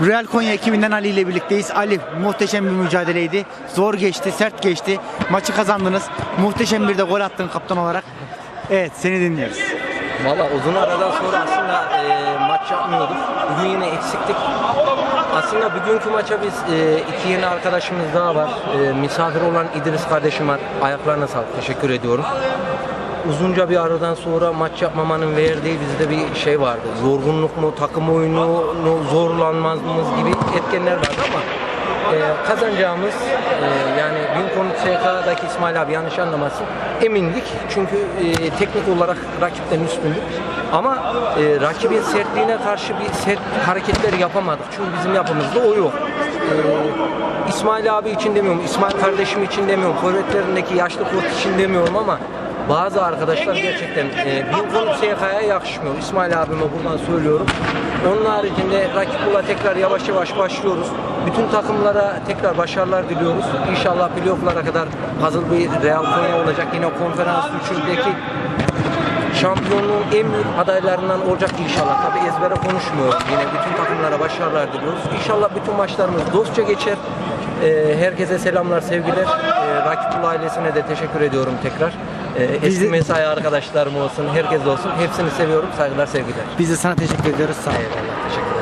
Real Konya ekibinden Ali ile birlikteyiz. Ali muhteşem bir mücadeleydi. Zor geçti, sert geçti. Maçı kazandınız. Muhteşem bir de gol attın kaptan olarak. Evet seni dinliyoruz. Valla uzun aradan sonra aslında e, maç yapmıyorduk. Bugün yine eksiktik. Aslında bugünkü maça biz e, iki yeni arkadaşımız daha var. E, misafir olan İdris kardeşim var. Ayaklarına sağlık. Teşekkür ediyorum. Uzunca bir aradan sonra maç yapmamanın verdiği bizde bir şey vardı. Yorgunluk mu, takım oyunu, zorlanmamız gibi etkenler vardı ama e, kazanacağımız e, yani Lincoln SK'daki İsmail abi yanlış anlamasın emindik. Çünkü e, teknik olarak rakipten üstündük. Ama e, rakibin sertliğine karşı bir sert hareketler yapamadık. Çünkü bizim yapımızda o yok. E, İsmail abi için demiyorum, İsmail kardeşim için demiyorum, forvetlerindeki yaşlı koç için demiyorum ama bazı arkadaşlar gerçekten e, Lincoln SK'ya yakışmıyor. İsmail abime buradan söylüyorum. Onun haricinde rakipla tekrar yavaş yavaş başlıyoruz. Bütün takımlara tekrar başarılar diliyoruz. İnşallah playoff'lara kadar hazır bir Real Konya olacak. Yine konferans üçündeki şampiyonluğun en büyük adaylarından olacak inşallah. Tabi ezbere konuşmuyoruz. Yine bütün takımlara başarılar diliyoruz. İnşallah bütün maçlarımız dostça geçer. Ee, herkese selamlar, sevgiler. Ee, Rakipul ailesine de teşekkür ediyorum tekrar. Ee, eski mesai arkadaşlarım olsun, herkes olsun. Hepsini seviyorum. Saygılar, sevgiler. Biz de sana teşekkür ediyoruz. Sağ ol. Eyvallah.